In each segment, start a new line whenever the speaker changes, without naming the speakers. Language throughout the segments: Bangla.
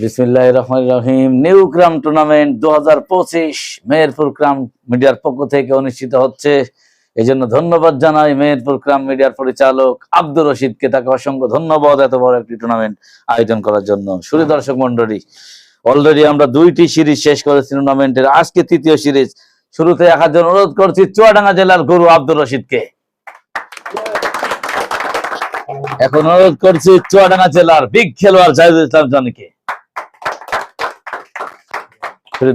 বিসমিল্লাহ রহমান রহিম। নিউ ক্রাম টুর্নামেন্ট দু হাজার পঁচিশ মেহেরপুর ক্রাম মিডিয়ার পক্ষ থেকে অনুষ্ঠিত হচ্ছে। এই জন্য ধন্যবাদ জানাই মেহেরপুর ক্রাম মিডিয়ার পরিচালক আব্দুর রশিদকে। তাকে অসংখ্য ধন্যবাদ এত বড় একটি টুর্নামেন্ট আয়োজন করার জন্য। সুরি দর্শক মন্ডলী অলরেডি আমরা দুইটি সিরিজ শেষ করেছি টুর্নামেন্টের। আজকে তৃতীয় সিরিজ। শুরুতে দেখার জন্য অনুরোধ করছি চুয়াডাঙ্গা জেলার গুরু আব্দুর রশিদকে। এখন অনুরোধ করছি চুয়াডাঙ্গা জেলার বিগ খেলোয়াড় জাহিদুল ইসলাম জনিকে।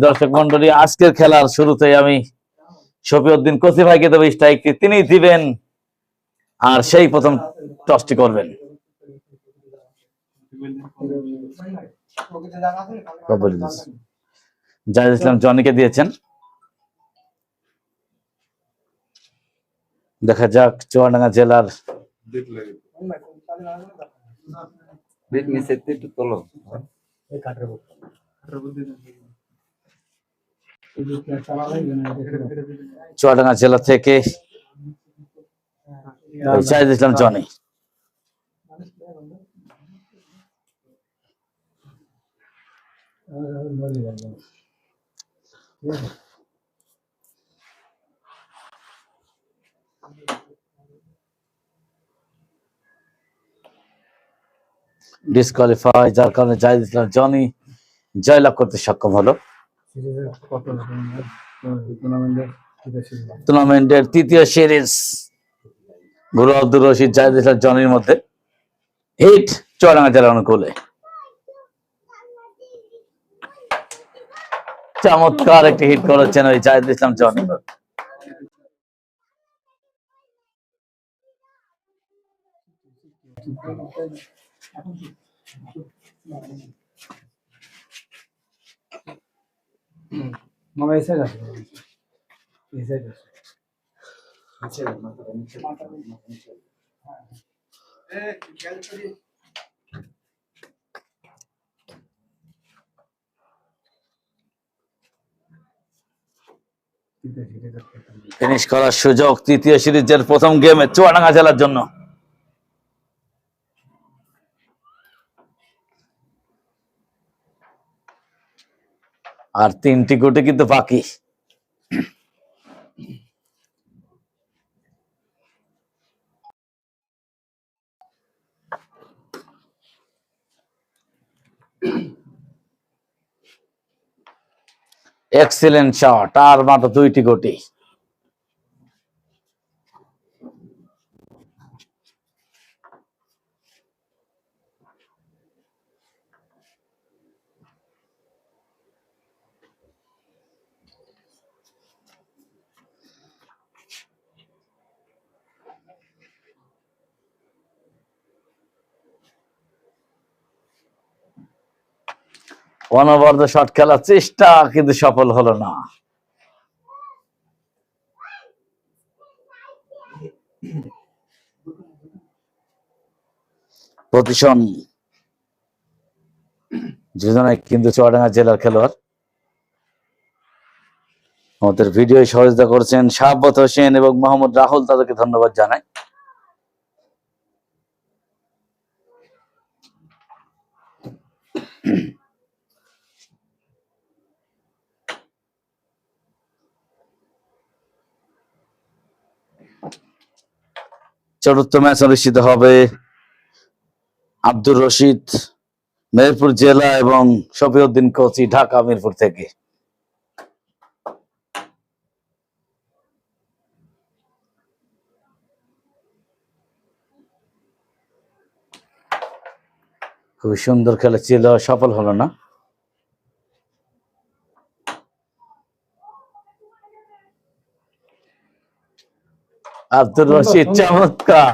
দর্শক মন্ডলী আজকের খেলার শুরুতে আমি শফিউদ্দিন কসি ভাইকে দেবো স্ট্রাইকটি তিনি দিবেন আর সেই প্রথম টসটি করবেন। জাহিদ ইসলাম জনিকে দিয়েছেন। দেখা যাক চুয়াডাঙ্গা জেলার
বিট নিচে একটু তোলো
চুয়াডাঙ্গা জেলা থেকে ইসলাম জনি। ডিসকোয়ালিফাই যার কারণে জাহিদ ইসলাম জনি জয়লাভ করতে সক্ষম হলো। টুর্নামেন্টের তৃতীয় সিরিজ গুরু আব্দুর রশিদ, জাহিদ জনির মধ্যে হিট চুয়াডাঙ্গা জেলার অনুকূলে। চমৎকার একটি হিট করেছেন ওই জাহিদ ইসলাম, জনি।
মামা
ফিনিশ করার সুযোগ তৃতীয় সিরিজের প্রথম গেমে চুয়াডাঙ্গা জেলার জন্য। আর তিনটি কোটি কিন্তু বাকি। এক্সিলেন্ট শট আর মাত্র দুইটি গুটি। অনবরত শট খেলার চেষ্টা কিন্তু সফল হলো না। প্রতিশন। দুজনে কিন্তু চুয়াডাঙ্গা জেলার খেলোয়াড়। আমাদের ভিডিও সহযোগিতা করছেন শাহাবত হোসেন এবং মোহাম্মদ রাহুল, তাদেরকে ধন্যবাদ জানাই। চতুর্থ ম্যাচ অনুষ্ঠিত হবে আব্দুর রশিদ, মেহেরপুর জেলা এবং শফিউদ্দিন কোচি, ঢাকা, মিরপুর থেকে। খুবই সুন্দর খেলা ছিল, সফল হলো না। আব্দুর রশিদ চমৎকার।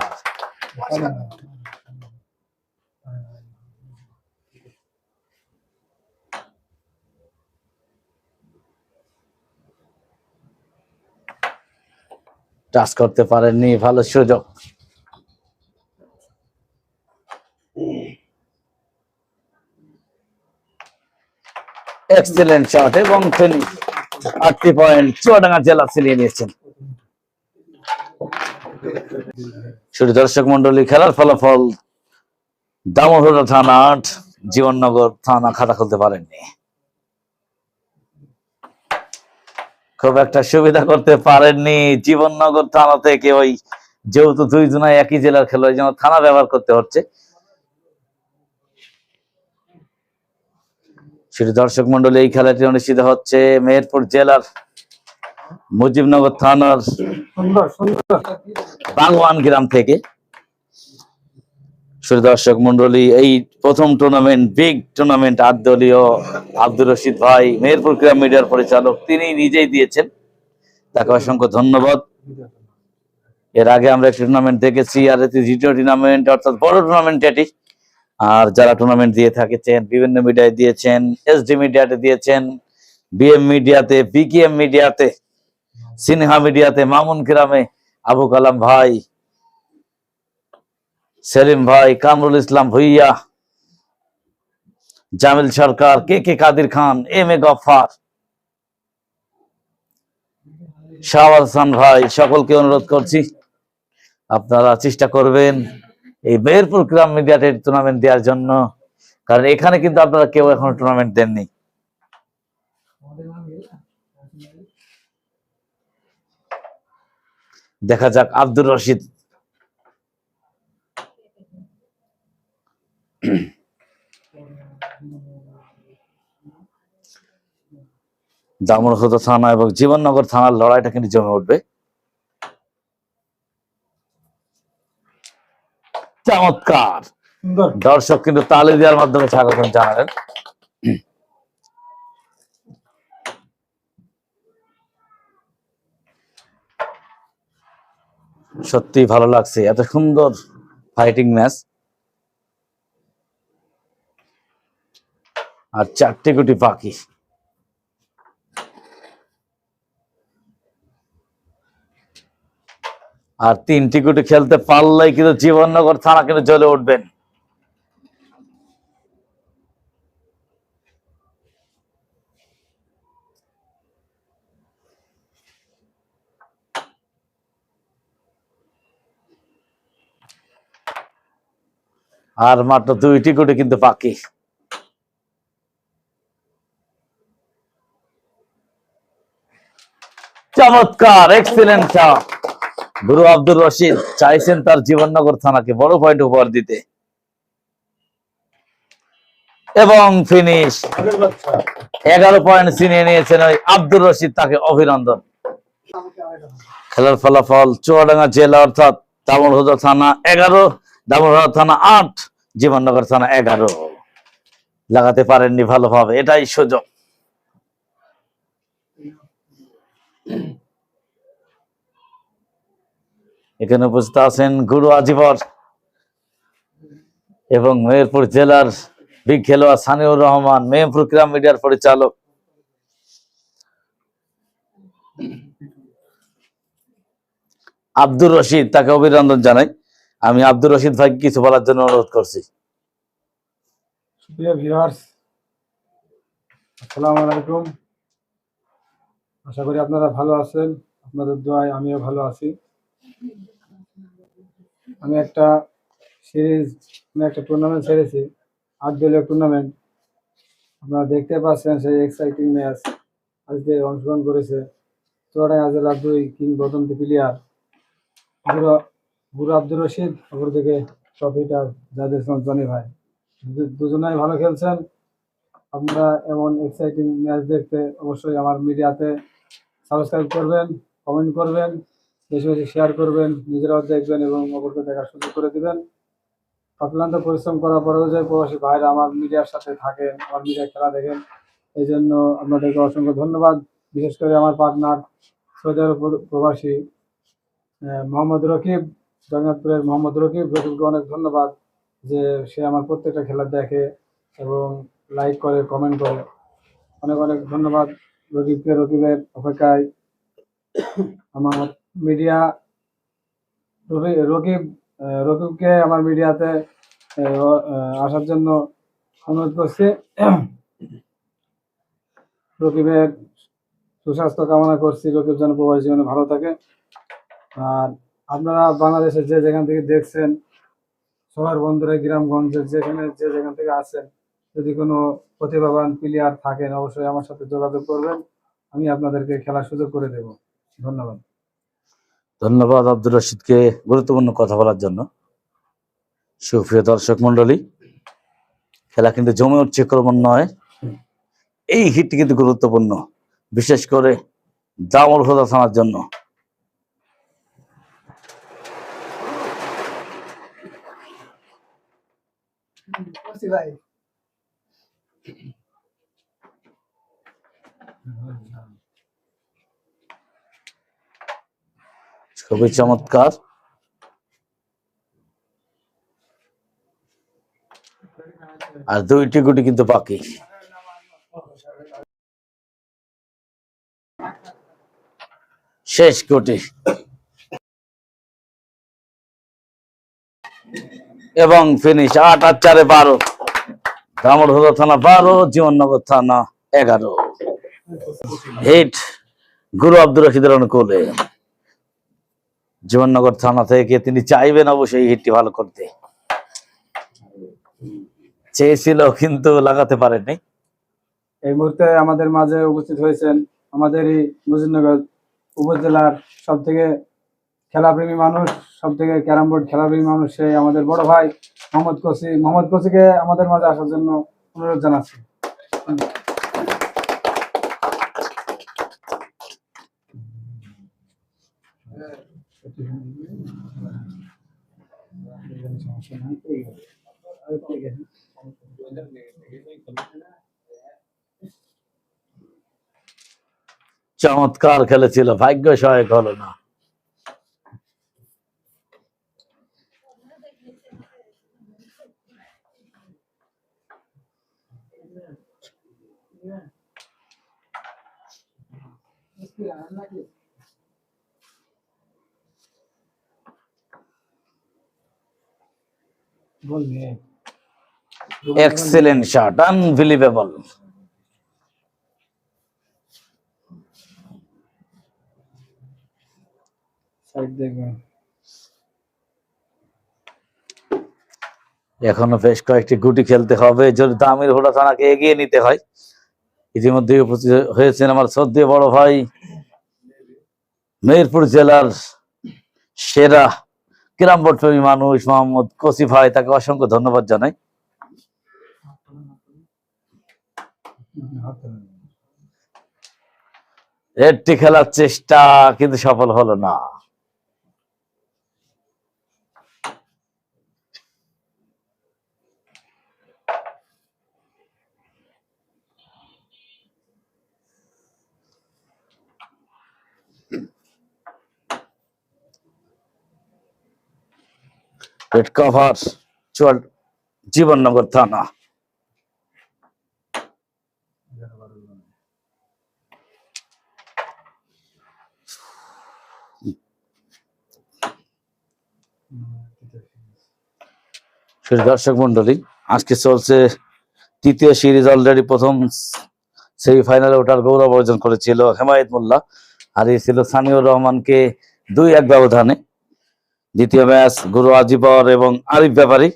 টাচ করতে পারেননি ভালো সুযোগ। এক্সিলেন্ট শট এবং ফিনিশ আটটি পয়েন্ট চুয়াডাঙ্গা জেলা ছিনিয়ে নিয়েছেন। শুধু দর্শক মন্ডলী, খেলার ফলাফল দামোদর থানা আট, জীবননগর থানা খাতা খুলতে পারেননি। খুব একটা সুবিধা করতে পারেননি জীবননগর থানা থেকে ওই যেহেতু দুই জনাই একই জেলার খেলো খেলোয়াড় যেন থানা ব্যবহার করতে হচ্ছে। সেটি দর্শক মন্ডলী, এই খেলাটি অনুষ্ঠিত হচ্ছে মেহেরপুর জেলার মুজিবনগর থানার
সুন্দর সুন্দর।
গ্রাম থেকে। দর্শক মন্ডলী এই প্রথম টুর্নামেন্ট বিগ টুর্নামেন্ট আট দলীয় আব্দুর রশিদ ভাই মেহেরপুর ক্রীড়া মিডিয়ার পরিচালক তিনি নিজেই দিয়েছেন। তাকে অসংখ্য ধন্যবাদ। এর আগে আমরা একটি টুর্নামেন্ট দেখেছি আর এটি দ্বিতীয় টুর্নামেন্ট অর্থাৎ বড় টুর্নামেন্ট এটি। আর যারা টুর্নামেন্ট দিয়ে থাকেছেন বিভিন্ন মিডিয়ায় দিয়েছেন এসডি মিডিয়াতে দিয়েছেন বিএম মিডিয়াতে বিকেএম মিডিয়াতে সিনহা মিডিয়াতে মামুন গ্রামে আবু কালাম ভাই, সেলিম ভাই, Kamrul Islam Bhuiyan, Jamil Sarkar, K K Kadir Khan, M A Gaffar Hasan ভাই, সকলকে অনুরোধ করছি, আপনারা চেষ্টা করবেন এই মেহেরপুর গ্রাম মিডিয়াতে টুর্নামেন্ট দেওয়ার জন্য। কারণ এখানে কিন্তু আপনারা কেউ এখনও টুর্নামেন্ট দেননি। দেখা যাক আব্দুর রশিদ। দামোদর থানা এবং জীবননগর থানার লড়াইটা কিন্তু জমে উঠবে। চমৎকার। দর্শক কিন্তু তালে দেওয়ার মাধ্যমে স্বাগত জানালেন। সত্যি ভালো লাগছে। এত সুন্দর ফাইটিং ম্যাচ আর চারটে কোটি পাখি আর তিনটি গুটি খেলতে পারলেই কিন্তু জীবননগর থানা কিন্তু জ্বলে উঠবেন। আর মাত্র দুইটি গুটি কিন্তু বাকি। চমৎকার এক্সিলেন্ট গুরু আব্দুর রশিদ চাইছেন তার জীবননগর থানাকে বড় পয়েন্ট উপহার দিতে। এবং ফিনিশ এগারো পয়েন্ট ছিনিয়ে নিয়েছেন ওই আব্দুর রশিদ, তাকে অভিনন্দন। খেলার ফলাফল চুয়াডাঙ্গা জেলা অর্থাৎ দামোদর থানা এগারো, দামোদর থানা আট। জীবননগর থানা এগারো। লাগাতে পারেননি ভালোভাবে, এটাই সুযোগ। এখানে উপস্থিত আছেন গুরু আজিবর এবং মেহেরপুর জেলার বিগ খেলোয়াড় সানিউর রহমান, মেহেরপুর ক্রীড়া মিডিয়ার পরিচালক। আব্দুর রশিদ, তাকে অভিনন্দন জানাই। আমি আব্দুর রশিদ ভাইকে কিছু বলার জন্য অনুরোধ করছি।
আশা করি আপনারা ভালো আছেন। আপনাদের দোয়ায় আমিও ভালো আছি। আমি একটা সিরিজ আমি একটা টুর্নামেন্ট ছেড়েছি, আট দলীয় টুর্নামেন্ট আপনারা দেখতে পাচ্ছেন সেই এক্সাইটিং ম্যাচ আজকে অংশগ্রহণ করেছে চুয়াডাঙ্গা জেলার দুই কিংবদন্তি প্লেয়ার বুড়ো আব্দুর রশিদ, অপরদিকে ট্রফিটা যাদের জনি ভাই। দুজনেই ভালো খেলছেন। আপনারা এমন এক্সাইটিং ম্যাচ দেখতে অবশ্যই আমার মিডিয়াতে সাবস্ক্রাইব করবেন কমেন্ট করবেন, বেশি বেশি শেয়ার করবেন, নিজেরাও দেখবেন এবং অপরকে দেখার সুযোগ করে দেবেন। অক্লান্ত পরিশ্রম করার পরেও যে প্রবাসী ভাইরা আমার মিডিয়ার সাথে থাকেন, আমার মিডিয়া খেলা দেখেন, এই জন্য আপনাদেরকে অসংখ্য ধন্যবাদ। বিশেষ করে আমার পার্টনার সৌদি আরব প্রবাসী মোহাম্মদ রকিব। জগন্নাথপুরের মোহাম্মদ রকিব রকিবকে অনেক ধন্যবাদ যে সে আমার প্রত্যেকটা খেলা দেখে এবং লাইক করে কমেন্ট করে। অনেক অনেক ধন্যবাদ রকিবকে, রকিবের অপেক্ষায় আমার মিডিয়া রকি- রকিব রকিবকে আমার মিডিয়াতে আসার জন্য অনুরোধ করছি। রকিবের সুস্বাস্থ্য কামনা করছি। রকিব যেন প্রবাসী জীবনে ভালো থাকে। আর আপনারা বাংলাদেশের যে যেখান থেকে দেখছেন, শহর বন্দরে, গ্রামগঞ্জে, যেখানে যে যেখান থেকে আছেন, যদি কোনো প্রতিভাবান প্লেয়ার থাকেন, অবশ্যই আমার সাথে যোগাযোগ করবেন। আমি আপনাদেরকে খেলার সুযোগ করে দেব। ধন্যবাদ।
ধন্যবাদ আব্দুর রশিদকে গুরুত্বপূর্ণ কথা বলার জন্য। সুপ্রিয় দর্শক মন্ডলী খেলা কিন্তু জমে উঠছে ক্রমান্বয়ে এই হিটটি কিন্তু গুরুত্বপূর্ণ। বিশেষ করে দামল হোদা থানার জন্য। খুবই চমৎকার। আর দুইটি গুটি কিন্তু বাকি। শেষ গুটি। এবং ফিনিশ আট আর চারে বারো। দামোদর থানা বারো, জীবননগর থানা এগারো। হিট গুরু আব্দুর রশিদের অনুকূলে। জীবননগর থানা থেকে তিনি চাইবেন অবশ্যই হিটটি ভালো করতে। চেয়েছিল কিন্তু লাগাতে পারেনি
এই মুহূর্তে আমাদের মাঝে উপস্থিত হয়েছেন আমাদের এই মুজিবনগর উপজেলার সব থেকে খেলাপ্রেমী মানুষ সব থেকে ক্যারাম বোর্ড খেলাপ্রেমী মানুষ সেই আমাদের বড় ভাই মোহাম্মদ কসি। মোহাম্মদ কসিকে আমাদের মাঝে আসার জন্য অনুরোধ জানাচ্ছি।
চমৎকার খেলেছিল ভাগ্য সহায়ক হলো না। এক্সেলেন্ট শট আনবিলিভেবল এখনও বেশ কয়েকটি গুটি খেলতে হবে যদি দামির হোড়া থানাকে এগিয়ে নিতে হয়। ইতিমধ্যে উপস্থিত হয়েছেন আমার শ্রদ্ধেয় বড় ভাই মেহেরপুর জেলার সেরা ক্রীড়াম প্রেমী মানুষ মোহাম্মদ কসি ভাই, তাকে অসংখ্য ধন্যবাদ জানাই। রেডটি খেলার চেষ্টা, কিন্তু সফল হলো না। রেড কভার চুয়াল জীবননগর থানা। দর্শক মন্ডলী আজকে চলছে তৃতীয় সিরিজ অলরেডি প্রথম সেমিফাইনালে ওঠার গৌরব অর্জন করেছিল হেমায়েত মোল্লা হারিয়েছিল সানিউর রহমানকে দুই এক ব্যবধানে দ্বিতীয় ম্যাচ গুরু আজিবর এবং আরিফ ব্যাপারী।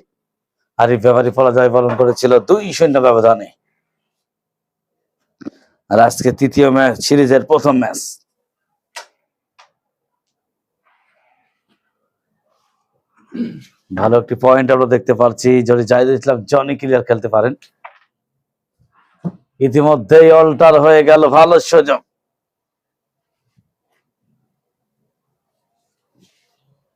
আরিফ ব্যাপারী পরাজয় বরণ করেছিল দুই শূন্য ব্যবধানে। আর আজকে তৃতীয় ম্যাচ, সিরিজের প্রথম ম্যাচ। ভালো একটি পয়েন্ট আমরা দেখতে পাচ্ছি, যদি জাহিদুল ইসলাম জনি ক্লিয়ার খেলতে পারেন। ইতিমধ্যেই অল্টার হয়ে গেল ভালো সুযোগ।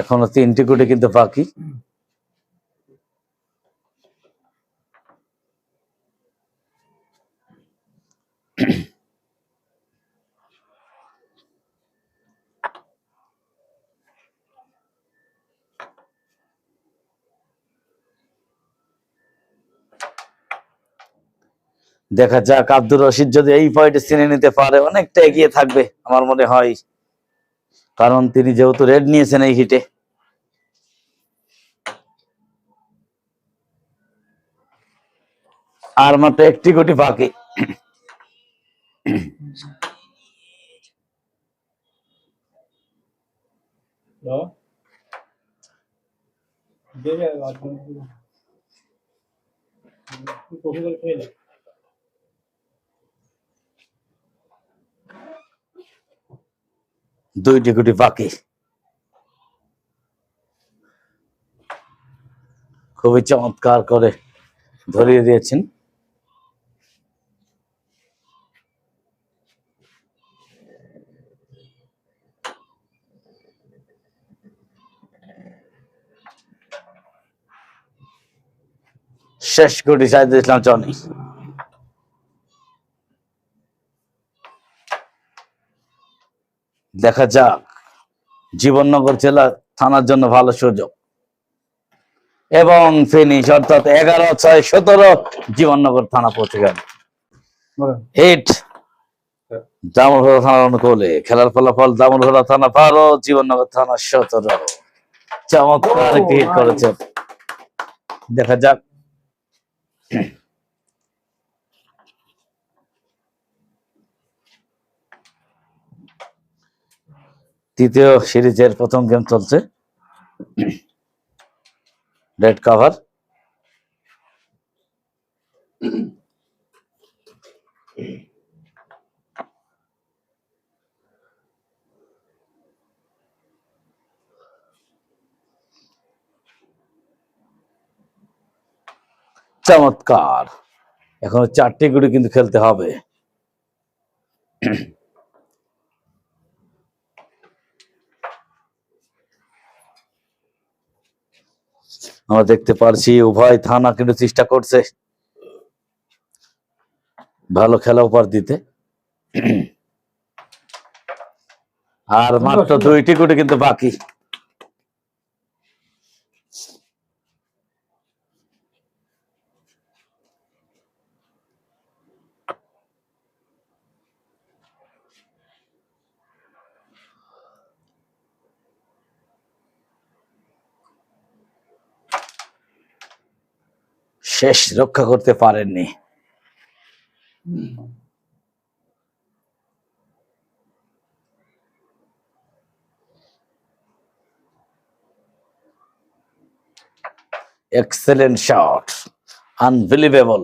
এখনও তিনটি কোটি কিন্তু বাকি। দেখা যাক, আব্দুর রশিদ যদি এই পয়েন্টে চিনে নিতে পারে, অনেকটা এগিয়ে থাকবে, আমার মনে হয়। কারণ তিনি যেহেতু রেড নিয়েছেন এই হিটে। আর মাত্র একটি কোটি বাকি। দুইটি কোটি বাকি। খুবই চমৎকার করে ধরিয়ে দিয়েছেন। শেষ কোটি সাইদুল ইসলাম জনি। দেখা যাক। জীবননগর জেলা থানার জন্য ভালো সুযোগ। এবং ফিনিশ অর্থাৎ এগারো ছয় সতেরো জীবননগর থানা পৌঁছে গেল হিট থানার অনুকূলে। খেলার ফলাফল জামুরঘোড়া থানা বারো জীবননগর থানা সতেরো। চমৎকার একটি হিট করেছে। দেখা যাক। তৃতীয় সিরিজের প্রথম গেম চলছে। রেড কাভার চমৎকার। এখনও চারটি গুড়ি কিন্তু খেলতে হবে। আমরা দেখতে পারছি উভয় থানা কিন্তু চেষ্টা করছে ভালো খেলা উপহার দিতে। আর মাত্র দুইটি গুটি কিন্তু বাকি। শেষ রক্ষা করতে পারেননি। এক্সেলেন্ট শট আনবিলিভেবল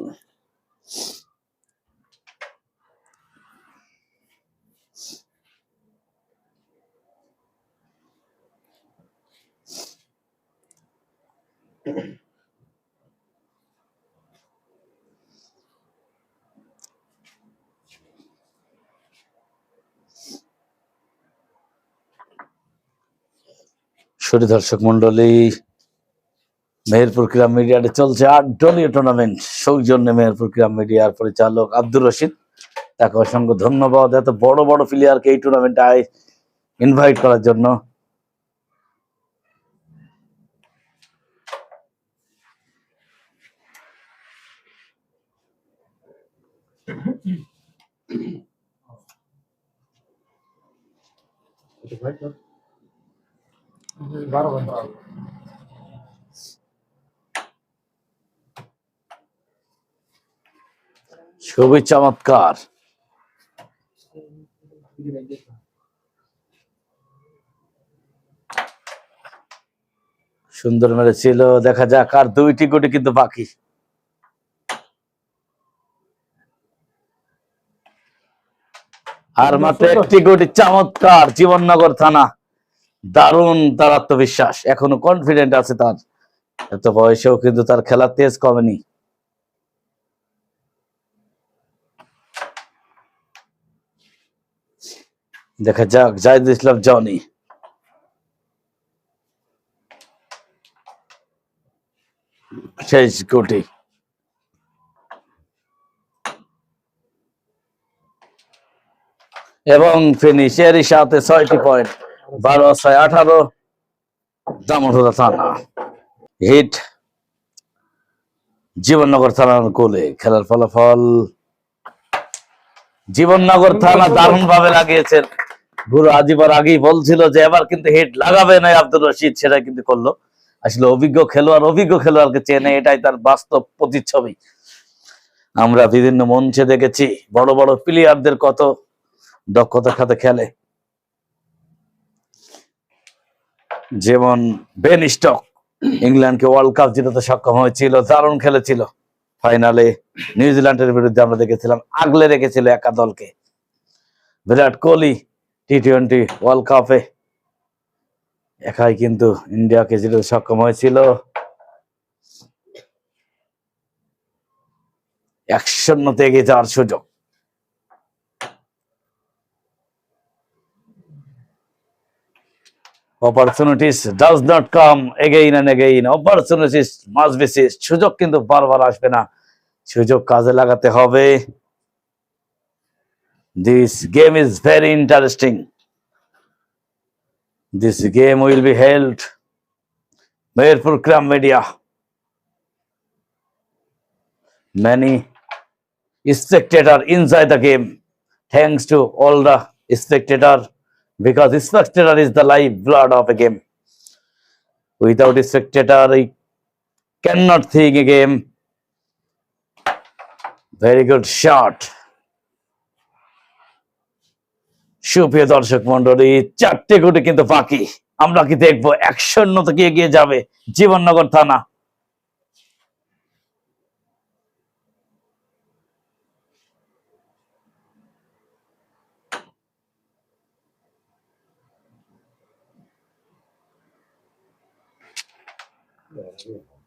সুরি দর্শক মন্ডলী, মেহেরপুর ক্রীড়া মিডিয়াতে চলছে আট দলীয় টুর্নামেন্ট সৌজন্যে মেহেরপুর ক্রীড়া মিডিয়ার পরিচালক আব্দুর রশিদ, তাকে অসংখ্য ধন্যবাদ। এত বড় বড় প্লেয়ারকে এই টুর্নামেন্টে ইনভাইট করার জন্য।
বারো ঘণ্টা।
খুবই চমৎকার। সুন্দর মেরেছিল, দেখা যাক, আর দুইটি গুটি কিন্তু বাকি। আর মাত্র একটি গুটি, চমৎকার, জীবননগর থানা। দারুণ তার আত্মবিশ্বাস, এখনও কনফিডেন্ট আছে তার। এত বয়সেও কিন্তু তার খেলার তেজ কমেনি। দেখা যাক, জাহিদ ইসলাম, জনি। শেষ গুটি এবং ফিনিশেরই সাথে ছয়টি পয়েন্ট বারো, ছয়, আঠারো। দামোদরা থানা। হিট। জীবননগর থানার কোলে খেলার ফলাফল। জীবননগর থানা দারুণ ভাবে লাগিয়েছেন। গুরু আজিবার আগেই বলছিল যে এবার কিন্তু হেড লাগাবে না আব্দুর রশিদ, সেটা কিন্তু করল। আসলে অভিজ্ঞ খেলোয়াড়, অভিজ্ঞ খেলোয়াড়কে চেনে, এটাই তার বাস্তব প্রতিচ্ছবি। আমরা বিভিন্ন মঞ্চে দেখেছি, বড় বড় প্লেয়ারদের কত দক্ষতার সাথে খেলে। যেমন বেন স্টক, ইংল্যান্ডকে ওয়ার্ল্ড কাপ জিতাতে সক্ষম হয়েছিল, দারুণ খেলেছিল। ফাইনালে নিউজিল্যান্ডের বিরুদ্ধে আমরা দেখেছিলাম, আগলে রেখেছিল একা দলকে। Virat Kohli T twenty World কাপে একাই কিন্তু ইন্ডিয়াকে জিতাতে সক্ষম হয়েছিল। এক শূন্যতে এগিয়ে যাওয়ার সুযোগ। Does not come again and again opportunities must be seized সুযোগ কিন্তু বারবার আসবে না সুযোগ কাজে লাগাতে হবে this game is very interesting this game will be held Mirpur Kram Media many spectator inside the game thanks to all the spectator because spectator is the life blood of a game. Without a spectator, I cannot think a game. Very good shot. সুপ্রিয় দর্শক মন্ডলী চারটে কোটি কিন্তু বাকি আমরা কি দেখব একশো উন্নত কি এগিয়ে যাবে জীবননগর থানা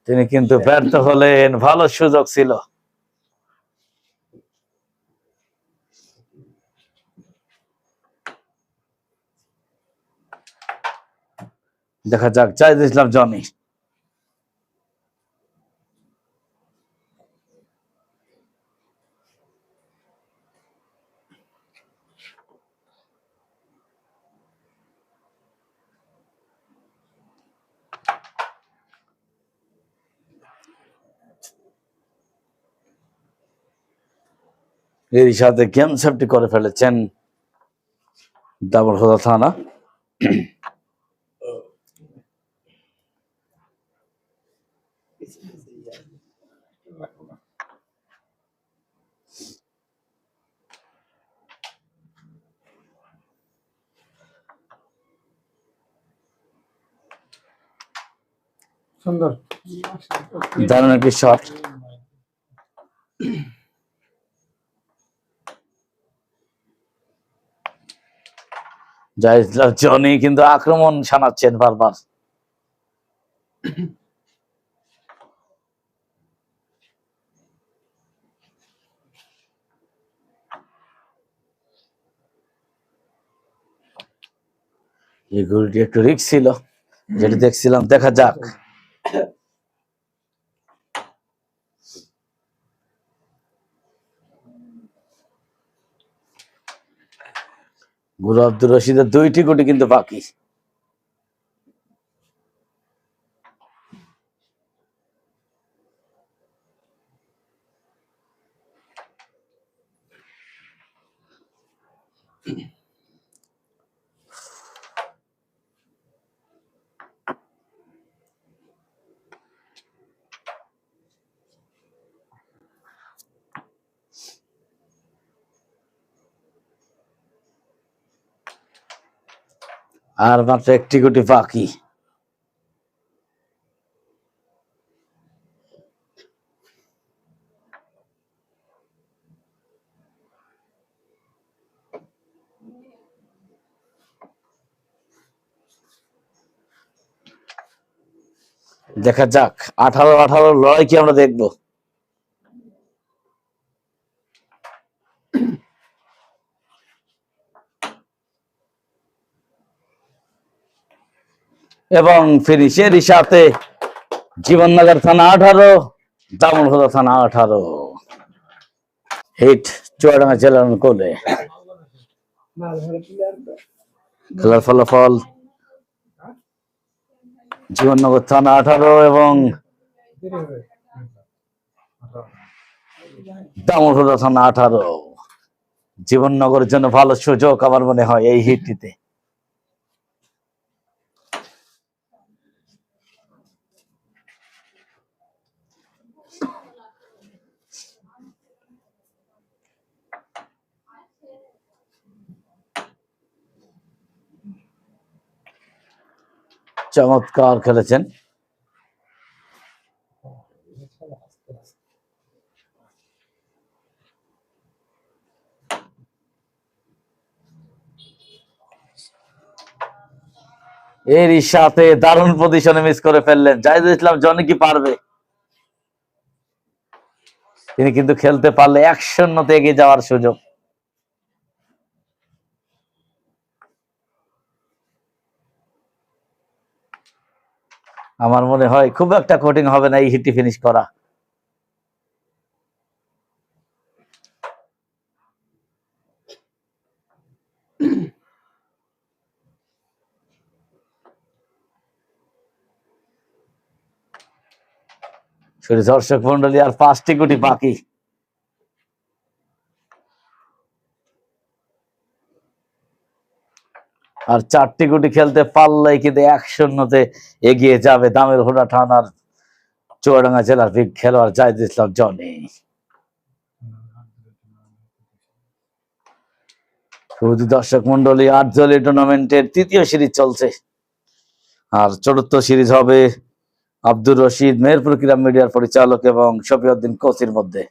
তিনি কিন্তু ব্যর্থ হলেন ভালো সুযোগ ছিল। দেখা যাক চাই দিয়েছিলাম জনি সাথে গেম সেফটি করে ফেলেছেন হোদা থানা।
সুন্দর।
দারুণ একটি শট জাহিদ জনি কিন্তু আক্রমণ শানাচ্ছেন বারবার। এই গরুটি একটু রিক্স ছিল, যেটা দেখছিলাম। দেখা যাক। গুরু আব্দুর রশিদের দুইটি কোটি কিন্তু বাকি। আর মাত্র একটি কোটি বাকি। দেখা যাক আঠারো আঠারো লড়াই কি আমরা দেখব? এবং ফিনিশের সাথে জীবননগর থানা আঠারো দামনহদা থানা আঠারো। হিট চুয়াডাঙ্গা জেলার কোলে খেলার ফলাফল জীবননগর থানা আঠারো এবং দামনহদা থানা আঠারো। জীবননগরের জন্য ভালো সুযোগ আমার মনে হয় এই হিটটিতে। চমৎকার খেলেছেন। এরই সাথে দারুণ পজিশনে মিস করে ফেললেন। জাহিদুল ইসলাম জনি কি পারবে? তিনি কিন্তু খেলতে পারলে এক শূন্যতে এগিয়ে যাওয়ার সুযোগ। আমার মনে হয় খুব একটা কঠিন হবে না এই হিটটি ফিনিশ করা। দর্শক মন্ডলী আর পাঁচটি গুটি বাকি। আর চারটি গুটি খেলতে পারলেই কিন্তু এক শূন্যতে এগিয়ে যাবে দামের ঘোড়া থানার চুয়াডাঙ্গা জেলার বিগ খেলোয়াড় জাহিদ ইসলাম জনি। দর্শক মন্ডলী আট টুর্নামেন্টের তৃতীয় সিরিজ চলছে। আর চতুর্থ সিরিজ হবে আব্দুর রশিদ মেহেরপুর ক্রীড়া মিডিয়ার পরিচালক এবং শফিউদ্দিন কোচির মধ্যে।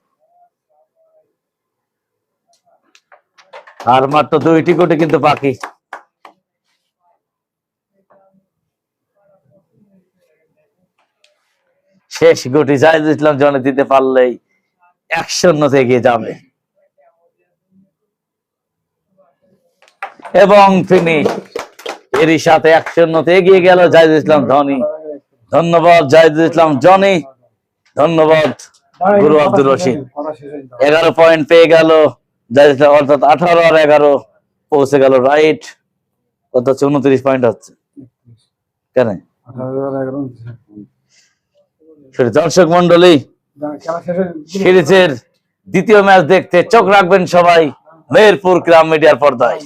আর মাত্র দুইটি কোটি কিন্তু বাকি। শেষ গুটি জাহিদ ইসলাম জনে দিতে পারলেই এক এগিয়ে যাবে। এবং ফিনিশ এরই সাথে এক শূন্যতে এগিয়ে গেল জাহিদ ইসলাম ধনী। ধন্যবাদ জাহিদুল ইসলাম জনি। ধন্যবাদ, গুরু আব্দুর রশিদ। এগারো পয়েন্ট পেয়ে গেল জাহিদুল ইসলাম অর্থাৎ আঠারো আর এগারো পৌঁছে গেল রাইট হচ্ছে? উনত্রিশ পয়েন্ট হচ্ছে। কেন
আঠারো আর এগারো উনত্রিশ।
সেটা দর্শক মন্ডলী। সিরিজের দ্বিতীয় ম্যাচ দেখতে চোখ রাখবেন সবাই মেহেরপুর গ্রাম মিডিয়ার পর্দায়